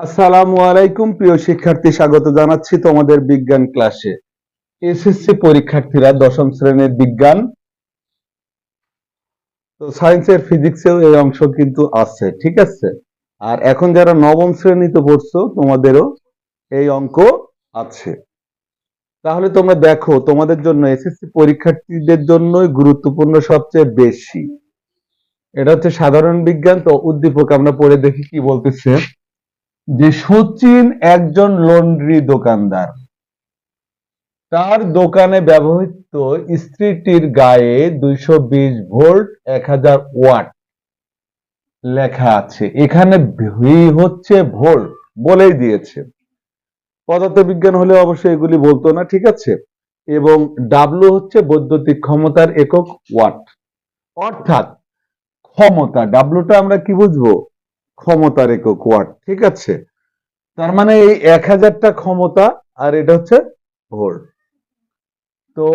আসসালামু আলাইকুম, প্রিয় শিক্ষার্থী, স্বাগত জানাচ্ছি তোমাদের বিজ্ঞান ক্লাসে। এসএসসি পরীক্ষার্থীরা দশম শ্রেণির বিজ্ঞান, তো সায়েন্সের ফিজিক্সেও এই অংশ কিন্তু আছে, ঠিক আছে? আর এখন যারা নবম শ্রেণীতে পড়ছো, তোমাদেরও এই অঙ্ক আছে। তাহলে তোমরা দেখো, তোমাদের জন্য এসএসসি পরীক্ষার্থীদের জন্যই গুরুত্বপূর্ণ সবচেয়ে বেশি। এটা হচ্ছে সাধারণ বিজ্ঞান, তো উদ্দীপক আমরা পড়ে দেখি কি বলতেছে। যে সচিন একজন লন্ড্রি দোকানদার। তার দোকানে ব্যবহৃত স্ত্রীটির গায়ে দুইশো বিশ ভোল্ট, এক হাজার ওয়াট লেখা আছে। এখানে ভি হচ্ছে ভোল্ট বলেই দিয়েছে। পদার্থবিজ্ঞান হলে অবশ্যই এগুলি বলতো না, ঠিক আছে? এবং ডাব্লু হচ্ছে বৈদ্যুতিক ক্ষমতার একক ওয়াট। অর্থাৎ ক্ষমতা ডাব্লুটা আমরা কি বুঝব? ক্ষমতার একক ওয়াট ঠিক আছে? তার মানে এই এক হাজারটা ক্ষমতা, আর এটা হচ্ছে ভোল্ট তো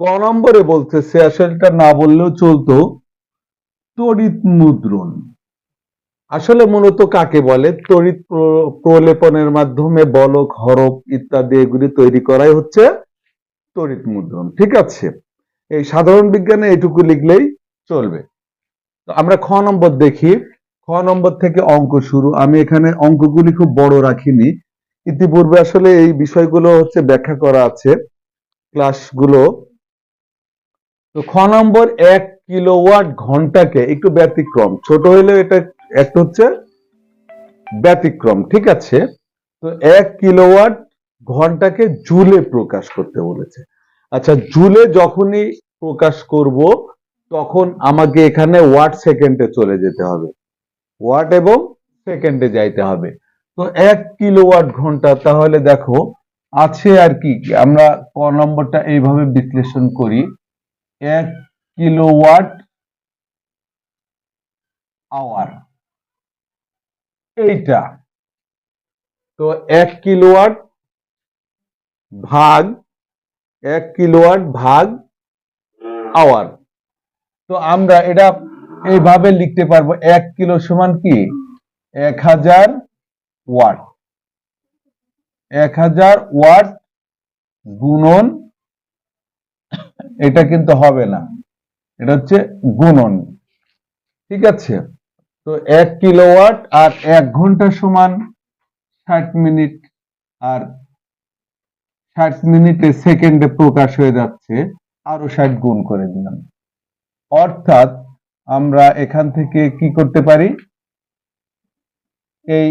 ক নম্বরে বলতেছে আসলে এটা না বললেও চলতো, তড়িৎ মুদ্রণ। আসলে মূলত কাকে বলে? তড়িৎ প্রলেপনের মাধ্যমে বলক হরফ ইত্যাদি এগুলি তৈরি করাই হচ্ছে তড়িৎ মুদ্রণ, ঠিক আছে? এই সাধারণ বিজ্ঞানে এটুকু লিখলেই চলবে। আমরা খ নম্বর দেখি। খ নম্বর থেকে অঙ্ক শুরু। আমি এখানে অঙ্কগুলি খুব বড় রাখিনি। ইতিপূর্বে আসলে এই বিষয়গুলো হচ্ছে ব্যাখ্যা করা আছে ক্লাসগুলো। তো খ নম্বর, এক কিলোওয়াট ঘন্টাকে একটু ব্যতিক্রম। ছোট হইলেও এটা একটা হচ্ছে ব্যতিক্রম, ঠিক আছে? তো এক কিলোওয়াট ঘন্টাকে জুলে প্রকাশ করতে বলেছে। আচ্ছা জুলে যখনই প্রকাশ করব, তখন আমাকে এখানে ওয়াট সেকেন্ডে চলে যেতে হবে। ওয়াট এবং সেকেন্ডে যাইতে হবে। তো এক কিলোওয়াট ঘণ্টা, তাহলে দেখো, আছে আর কি, আমরা ক নম্বরটা এইভাবে বিশ্লেষণ করি। এক কিলোওয়াট আওয়ার। এইটা। তো এক কিলোওয়াট ভাগ, এক কিলোওয়াট ভাগ আওয়ার। তো আমরা এটা এইভাবে লিখতে পারব, এক কিলো সমান কি? এক হাজার ওয়াট। এক হাজার ওয়াট গুণন, এটা কিন্তু হবে না। এটা হচ্ছে গুণন। ঠিক আছে? তো এক কিলোওয়াট আর এক ঘণ্টা সমান ষাট মিনিট আর ষাট মিনিটে সেকেন্ডে প্রকাশ হয়ে যাচ্ছে, আরও ষাট গুণ করে দিলাম। অর্থাৎ আমরা এখান থেকে কি করতে পারি? এই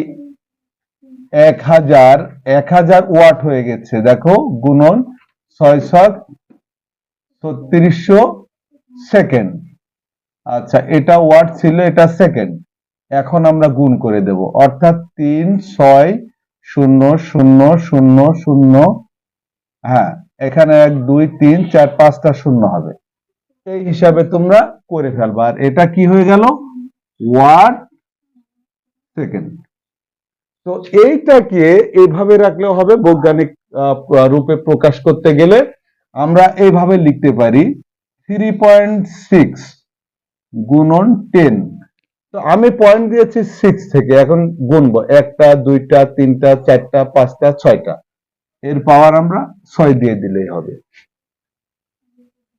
এক হাজার এক হাজার ওয়াট হয়ে গেছে। দেখো, গুণন ছয় সাত ছত্রিশশো সেকেন্ড। আচ্ছা এটা ওয়াট ছিল, এটা সেকেন্ড। এখন আমরা গুণ করে দেব। অর্থাৎ তিন, ছয়, শূন্য শূন্য শূন্য শূন্য। হ্যাঁ এখানে এক, দুই, তিন, চার, পাঁচটা শূন্য হবে। এই হিসাবে তোমরা করে ফেলবা। আর এটা কি হয়ে গেল? Watt second. তো এইটাকে এইভাবে রাখলেও হবে, বৈজ্ঞানিক রূপে প্রকাশ করতে গেলে আমরা এইভাবে লিখতে পারি থ্রি পয়েন্ট সিক্স গুণন টেন তো আমি পয়েন্ট দিয়েছি সিক্স থেকে, এখন গুনবো। একটা, দুইটা, তিনটা, চারটা, পাঁচটা, ছয়টা। এর পাওয়ার আমরা ছয় দিয়ে দিলেই হবে।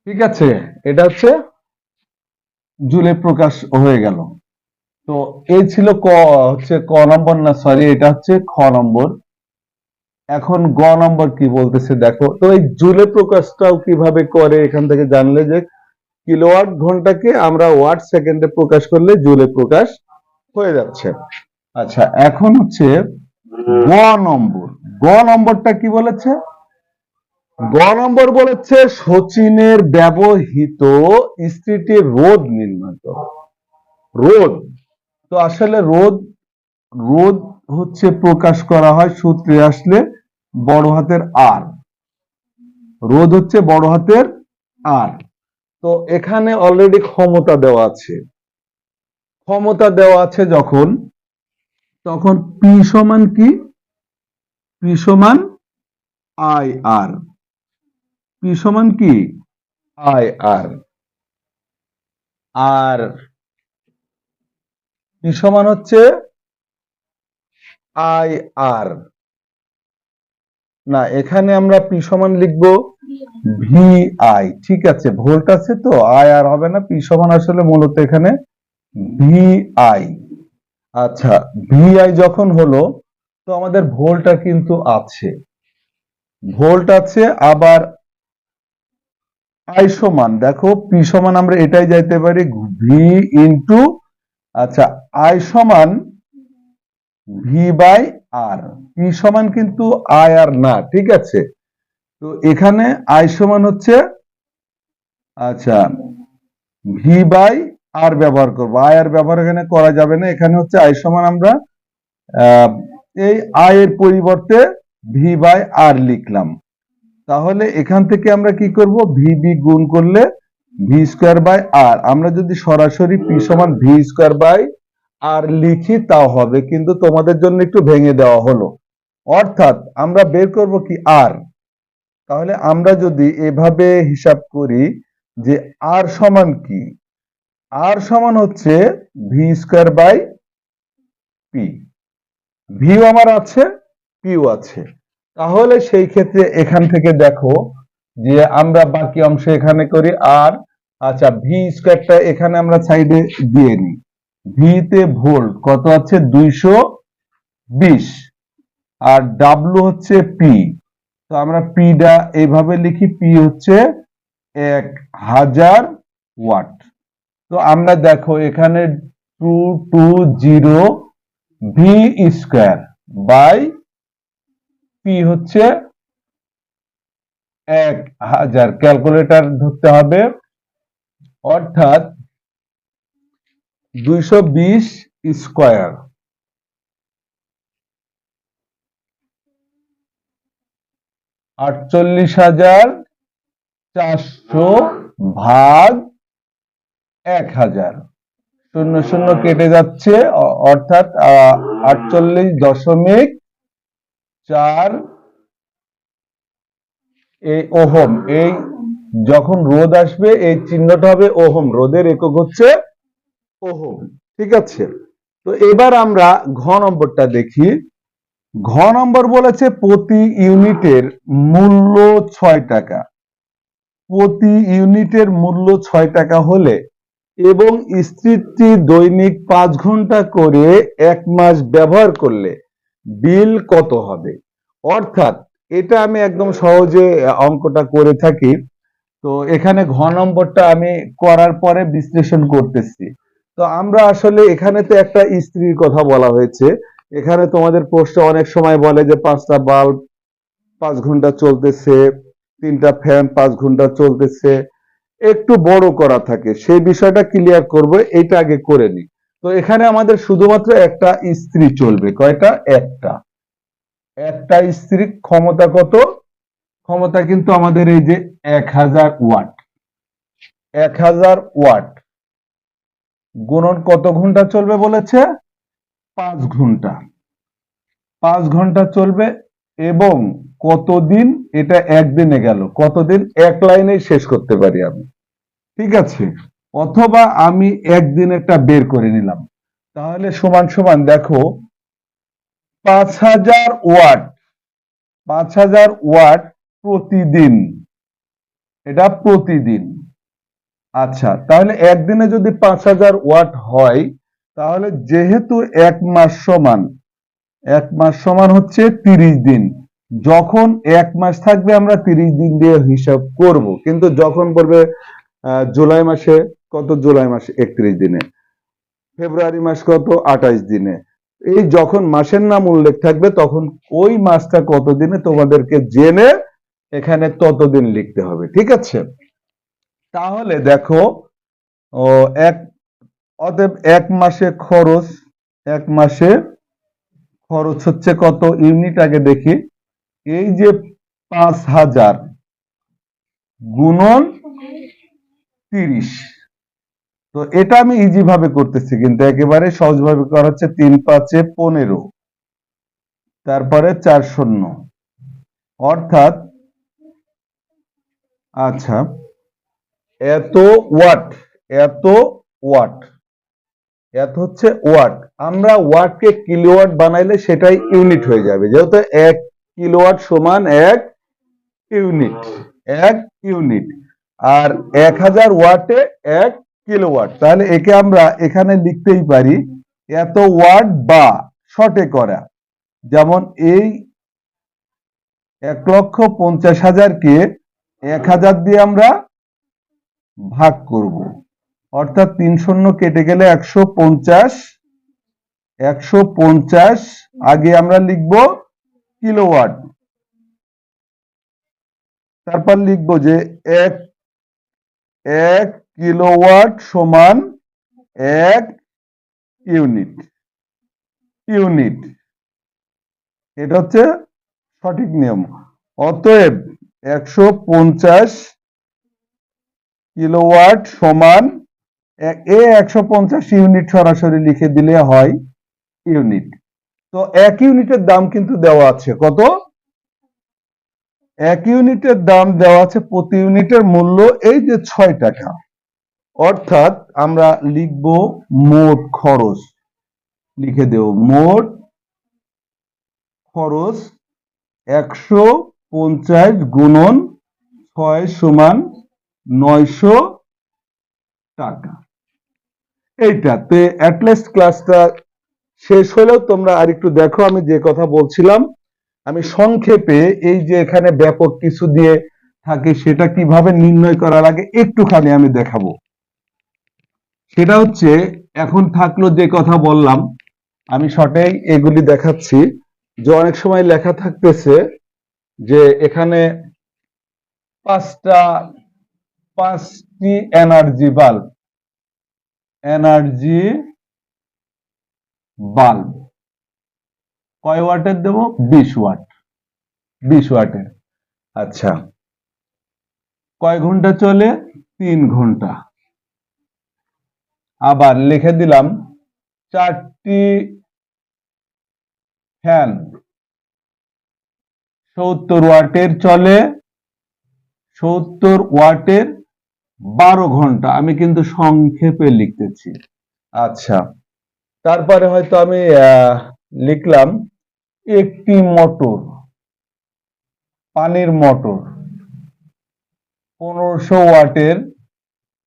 ঠিক আছে, এটা হচ্ছে জুলে প্রকাশ হয়ে গেল। তো এই ছিল ক, হচ্ছে ক নম্বর না সরি এটা হচ্ছে খ নম্বর। এখন গ নম্বর কি বলতেছে দেখো, তো এই জুলে প্রকাশটাও কীভাবে করে এখান থেকে জানলে যে কিলোওয়াট ঘন্টাকে আমরা ওয়াট সেকেন্ডে প্রকাশ করলে জুলে প্রকাশ হয়ে যাচ্ছে। আচ্ছা এখন হচ্ছে গ নম্বর। গ নম্বরটা কি বলেছে? গ নম্বর বলেছে সচিনের ব্যবহৃত স্ত্রীটির রোদ করো। রোদ। তো আসলে রোদ রোদ হচ্ছে প্রকাশ করা হয় সূত্রে আসলে বড় হাতের আর। রোদ হচ্ছে বড় হাতের আর। তো এখানে অলরেডি ক্ষমতা দেওয়া আছে। ক্ষমতা দেওয়া আছে যখন, তখন পি সমান কি? পি সমান আই আর। পি সমান কি? I R. আর পি সমান হচ্ছে আই আর। না, এখানে আমরা পি সমান লিখব ভি আই। ঠিক আছে, ভোল্ট আছে তো? আই আর হবে না, পি সমান আসলে মূলত এখানে ভি আই। আচ্ছা ভি আই যখন হলো, তো আমাদের ভোল্টটা কিন্তু আছে। ভোল্ট আছে, আবার আই সমান, দেখো পি সমান আমরা এটাই যাইতে পারি ভি ইন্টু আচ্ছা আই সমান ভি বাই আর পি সমান কিন্তু আই আর না, ঠিক আছে? তো এখানে আই সমান হচ্ছে আচ্ছা ভি বাই আর ব্যবহার করব। আই আর ব্যবহার এখানে করা যাবে না, এখানে হচ্ছে আই সমান আমরা এই আয়ের পরিবর্তে ভি বাই আর লিখলাম। তাহলে এখান থেকে আমরা কি করব? ভি বি গুণ করলে ভি স্কোয়ার বাই আর আমরা যদি সরাসরি পি সমান ভি স্কোয়ার বাই আর লিখি তাও হবে কিন্তু তোমাদের জন্য একটু ভেঙে দেওয়া হলো। অর্থাৎ আমরা বের করব কি আর তাহলে আমরা যদি এভাবে হিসাব করি যে আর সমান কি? আর সমান হচ্ছে V square by P V O আমার আছে পিও আছে। তাহলে সেই ক্ষেত্রে এখান থেকে দেখো যে আমরা বাকি অংশ এখানে করি আর আচ্ছা ভি স্কোয়ারটা এখানে আমরা সাইডে দিয়ে নিই। ভি তে ভোল্ট কত আছে? দুইশো বিশ। আর ডাব্লু হচ্ছে পি তো আমরা পিটা এইভাবে লিখি পি হচ্ছে এক হাজার ওয়াট। তো আমরা দেখো এখানে two two zero V square by হচ্ছে এক হাজার। ক্যালকুলেটর ধরতে হবে। অর্থাৎ দুইশো বিশ আটচল্লিশ হাজার চারশো ভাগ এক হাজার। শূন্য শূন্য কেটে যাচ্ছে অর্থাৎ আটচল্লিশ দশমিক চার এই ওহম এই যখন রোদ আসবে এই চিহ্নটা হবে ওহম, রোদের একক হচ্ছে ওহম, ঠিক আছে? তো এবার আমরা ঘ নম্বরটা দেখি। ঘ নম্বর বলেছে প্রতি ইউনিটের মূল্য ছয় টাকা। প্রতি ইউনিটের মূল্য ছয় টাকা হলে এবং স্ত্রীটি দৈনিক পাঁচ ঘণ্টা করে এক মাস ব্যবহার করলে বিল কত হবে? অর্থাৎ এটা আমি একদম সহজে অঙ্কটা করে থাকি। তো এখানে ঘ নম্বরটা আমি করার পরে বিশ্লেষণ করতেছি। তো আমরা আসলে এখানে তো একটা স্ত্রীর কথা বলা হয়েছে। এখানে তোমাদের প্রশ্ন অনেক সময় বলে যে পাঁচটা বাল্ব পাঁচ ঘণ্টা চলতেছে, তিনটা ফ্যান পাঁচ ঘণ্টা চলতেছে। একটু বড় করা থাকে। সেই বিষয়টা ক্লিয়ার করব, এটা আগে করে নি তো এখানে আমাদের শুধুমাত্র একটা স্ত্রী চলবে, কয়টা? একটা। একটা স্ত্রী ক্ষমতা কত? ক্ষমতা কিন্তু আমাদের এই যে এক হাজার ওয়াট। এক হাজার ওয়াট। গুণন কত ঘণ্টা চলবে বলেছে? পাঁচ ঘণ্টা। পাঁচ ঘণ্টা চলবে এবং কতদিন? এটা একদিনে গেল। কতদিন? এক লাইনেই শেষ করতে পারি আমি। ঠিক আছে? অথবা আমি একদিন একটা বের করে নিলাম। তাহলে সমান সমান দেখো, পাঁচ হাজার ওয়াট, পাঁচ হাজার ওয়াট প্রতিদিন। এটা প্রতিদিন। আচ্ছা তাহলে একদিনে যদি পাঁচ হাজার ওয়াট হয়, তাহলে যেহেতু এক মাস সমান, এক মাস সমান হচ্ছে তিরিশ দিন। যখন এক মাস থাকবে আমরা তিরিশ দিন দিয়ে হিসাব করব। কিন্তু যখন বলবে জুলাই মাসে কত? জুলাই মাসে একত্রিশ দিনে। ফেব্রুয়ারি মাস কত? আঠাইশ দিনে। এই যখন মাসের নাম উল্লেখ থাকবে, তখন ওই মাসটা কত দিনে তোমাদেরকে জেনে এখানে ততদিন লিখতে হবে, ঠিক আছে? তাহলে দেখো, ও, এক, অতএব এক মাসে খরচ, এক মাসে খরচ হচ্ছে কত? ইউনিট আগে দেখি। এই যে পাঁচ হাজার গুণন তিরিশ। তো এটা আমি ইজি ভাবে করতেছি, কিন্তু একেবারে সহজভাবে করা হচ্ছে তিন পাঁচে পনেরো, তারপরে চার শূন্য। অর্থাৎ আচ্ছা এত ওয়াট এত ওয়াট, এত হচ্ছে ওয়াট। আমরা ওয়াটকে কিলোওয়াট বানাইলে সেটাই ইউনিট হয়ে যাবে, যেহেতু এক কিলোওয়াট সমান এক ইউনিট এক ইউনিট। আর এক হাজার ওয়াটে এক কিলোওয়াট। তাহলে একে আমরা এখানে লিখতেই পারি এত ওয়াট বা শর্টে করা। যেমন এই এক লক্ষ পঞ্চাশ হাজারকে এক হাজার দিয়ে আমরা ভাগ করব। অর্থাৎ তিন শূন্য কেটে গেলে একশো পঞ্চাশ একশো পঞ্চাশ, আগে আমরা লিখব কিলোওয়াট। তারপর লিখব যে এক এক কিলোওয়াট সমান এক ইউনিট ইউনিট। এটা হচ্ছে সঠিক নিয়ম। অতএব একশো পঞ্চাশ কিলোওয়াট সমান এ- একশো পঞ্চাশ ইউনিট সরাসরি লিখে দিলে হয় ইউনিট। তো এক ইউনিটের দাম কিন্তু দেওয়া আছে, কত? এক ইউনিটের দাম দেওয়া আছে প্রতি ইউনিটের মূল্য এই যে ছয় টাকা। অর্থাৎ আমরা লিখব মোট খরচ। লিখে দেব, মোট খরচ একশো পঞ্চাশ গুণন ছয় সমান নয়শো টাকা। এইটা তে অ্যাটলিস্ট ক্লাসটা শেষ হলেও তোমরা আরেকটু দেখো, আমি যে কথা বলছিলাম, আমি সংক্ষেপে এই যে এখানে ব্যাপক কিছু দিয়ে থাকে, সেটা কীভাবে নির্ণয় করা লাগে, একটুখানি আমি দেখাবো। সেটা হচ্ছে, এখন থাকল যে কথা বললাম, আমি শর্টেই এগুলি দেখাচ্ছি। যে অনেক সময় লেখা থাকতেছে যে এখানে পাঁচটা, পাঁচটি এনার্জি বাল্ব এনার্জি বাল্ব কয় ওয়াটের দেবো? বিশ ওয়াট। বিশ ওয়াটের। আচ্ছা। কয় ঘণ্টা চলে? তিন ঘণ্টা। আবার লিখে দিলাম চারটি ফ্যান। সত্তর ওয়াটের চলে, সত্তর ওয়াটের বারো ঘণ্টা। আমি কিন্তু সংক্ষেপে লিখতেছি। আচ্ছা তারপরে হয়তো আমি লিখলাম একটি মোটর, পানির মোটর। পনেরোশো ওয়াটের,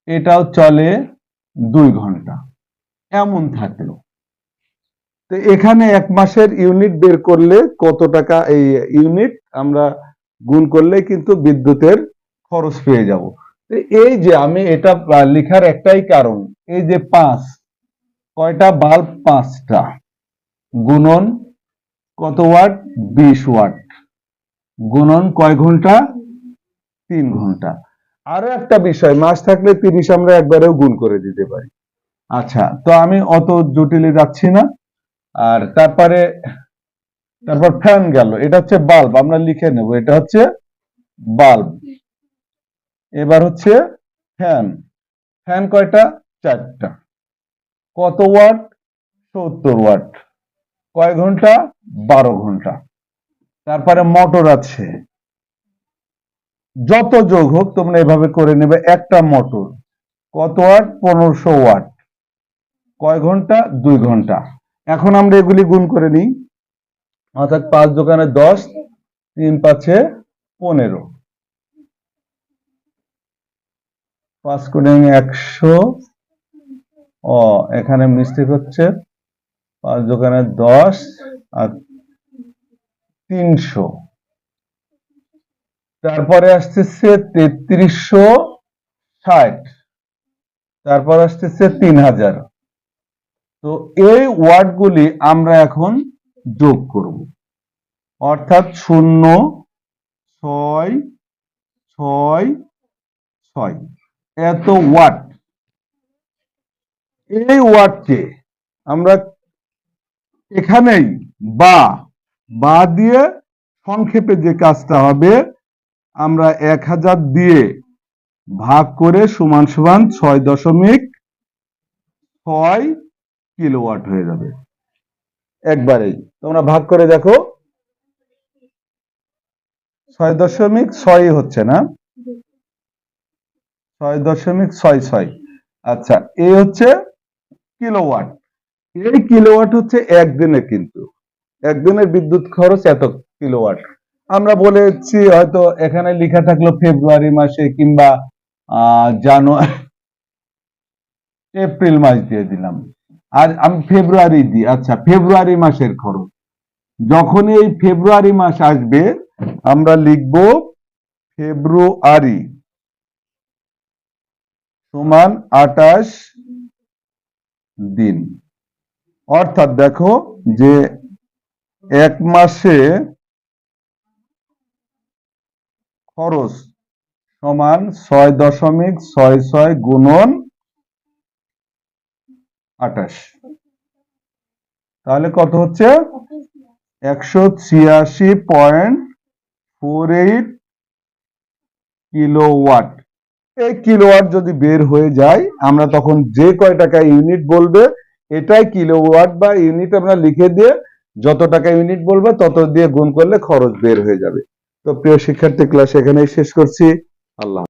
এটাও চলে দুই ঘণ্টা। এমন থাকল। তো এখানে এক মাসের ইউনিট বের করলে কত টাকা এই ইউনিট আমরা গুণ করলে কিন্তু বিদ্যুতের খরচ পেয়ে যাব। এই যে আমি এটা লেখার একটাই কারণ, এই যে পাঁচ, কয়টা বাল্ব পাঁচটা? গুণন কত ওয়াট? বিশ ওয়াট। গুণন কয় ঘণ্টা? তিন ঘণ্টা। আরও একটা বিষয়, মাস থাকলে তিরিশ আমরা একবারেও গুণ করে দিতে পারি। আচ্ছা তো আমি অত জটিলে যাচ্ছি না। আর তারপরে, তারপর ফ্যান গেল, এটা হচ্ছে বাল্ব, আমরা লিখে নেব, এটা হচ্ছে বাল্ব। এবার হচ্ছে ফ্যান ফ্যান কয়টা? চারটা। কত ওয়াট? সত্তর ওয়াট। কয় ঘণ্টা? বারো ঘণ্টা। তারপরে মোটর আছে। যত যোগ হোক, তোমরা এভাবে করে নেবে একটা মোটর। কত ওয়াট? পনেরোশো ওয়াট। কয় ঘণ্টা? দুই ঘণ্টা। এখন আমরা এগুলি গুণ করে নিই। অর্থাৎ পাঁচ দোকানে দশ, তিন পাঁচে পনেরো। পাঁচ কোণে একশো। ও, এখানে মিস্টেক হচ্ছে। পাঁচ দোকানে দশ আর তিনশো। তারপরে আসতেছে তেত্রিশশো ষাট। তারপর আসতেছে তিন হাজার। তো এই ওয়ার্ডগুলি আমরা এখন যোগ করব। অর্থাৎ শূন্য, ছয় ছয় ছয়। এত ওয়াট এই ওয়াটকে আমরা এখানেই বা বা দিয়ে সংক্ষেপে যে কাজটা হবে আমরা এক হাজার দিয়ে ভাগ করে সমান সমান ছয় দশমিক ছয় কিলোওয়াট হয়ে যাবে। একবারেই। তোমরা ভাগ করে দেখো। ছয় দশমিক ছয় হচ্ছে না? ছয় দশমিক ছয় ছয়। আচ্ছা এই হচ্ছে কিলোওয়াট। এই কিলোওয়াট হচ্ছে একদিনে কিন্তু। একদিনের বিদ্যুৎ খরচ এত কিলোওয়াট। আমরা বলেছি হয়তো এখানে লেখা থাকল ফেব্রুয়ারি মাসে কিংবা জানুয়ারি এপ্রিল মাস দিয়ে দিলাম। আর আমি ফেব্রুয়ারি দিই আচ্ছা ফেব্রুয়ারি মাসের খরচ যখন এই ফেব্রুয়ারি মাস আসবে, আমরা লিখব ফেব্রুয়ারি সমান আটাশ দিন। অর্থাৎ দেখো যে এক মাসে খরচ সমান ছয় দশমিক ছয় ছয় গুণন আটাশ তাহলে কত হচ্ছে? একশো ছিয়াশি পয়েন্ট ফোর এইট কিলোওয়াট। এই কিলোওয়াট যদি বের হয়ে যায়, আমরা তখন যে কয় টাকা ইউনিট বলবে, এটাই কিলোওয়াট বা ইউনিট আমরা লিখে দিয়ে যত টাকা ইউনিট বলবে, তত দিয়ে গুণ করলে খরচ বের হয়ে যাবে। তো প্রিয় শিক্ষার্থী ক্লাস এখানেই শেষ করছি। আল্লাহ